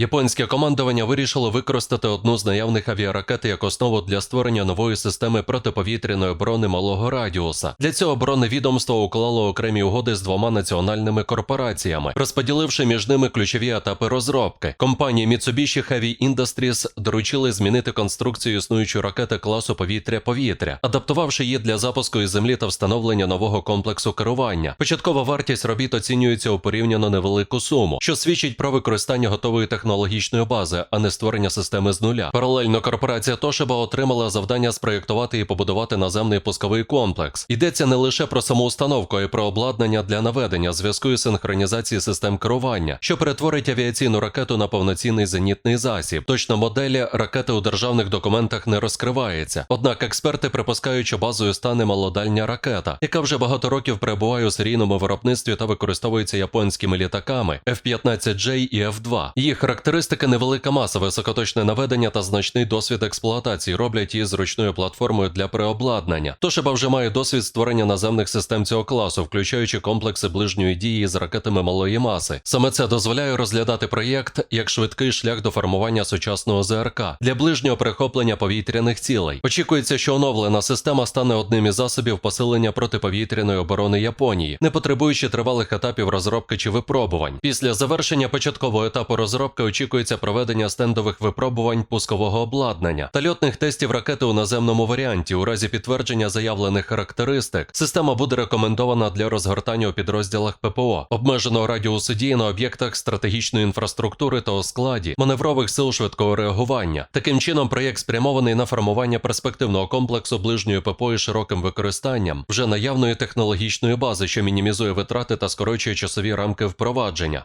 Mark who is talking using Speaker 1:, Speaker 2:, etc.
Speaker 1: Японське командування вирішило використати одну з наявних авіаракет як основу для створення нової системи протиповітряної оборони малого радіуса. Для цього оборонне відомство уклало окремі угоди з двома національними корпораціями, розподіливши між ними ключові етапи розробки. Компанії Mitsubishi Heavy Industries доручили змінити конструкцію існуючої ракети класу повітря-повітря, адаптувавши її для запуску із землі та встановлення нового комплексу керування. Початкова вартість робіт оцінюється у порівняно невелику суму, що свідчить про використання готової технологічної бази, а не створення системи з нуля. Паралельно корпорація Toshiba отримала завдання спроєктувати і побудувати наземний пусковий комплекс. Йдеться не лише про саму установку, а й про обладнання для наведення зв'язку і синхронізації систем керування, що перетворить авіаційну ракету на повноцінний зенітний засіб. Точна модель ракети у державних документах не розкривається. Однак експерти припускають, що базою стане малодальня ракета, яка вже багато років перебуває у серійному виробництві та використовується японськими літаками F-15J і F-2. Їх характеристики невелика маса, високоточне наведення та значний досвід експлуатації роблять її зручною платформою для переобладнання. Toshiba вже має досвід створення наземних систем цього класу, включаючи комплекси ближньої дії з ракетами малої маси. Саме це дозволяє розглядати проєкт як швидкий шлях до формування сучасного ЗРК для ближнього перехоплення повітряних цілей. Очікується, що оновлена система стане одним із засобів посилення протиповітряної оборони Японії, не потребуючи тривалих етапів розробки чи випробувань. Після завершення початкового етапу розробки очікується проведення стендових випробувань пускового обладнання та льотних тестів ракети у наземному варіанті. У разі підтвердження заявлених характеристик система буде рекомендована для розгортання у підрозділах ППО, обмеженого радіусу дії на об'єктах стратегічної інфраструктури та у складі маневрових сил швидкого реагування. Таким чином, проєкт спрямований на формування перспективного комплексу ближньої ППО із широким використанням вже наявної технологічної бази, що мінімізує витрати та скорочує часові рамки впровадження.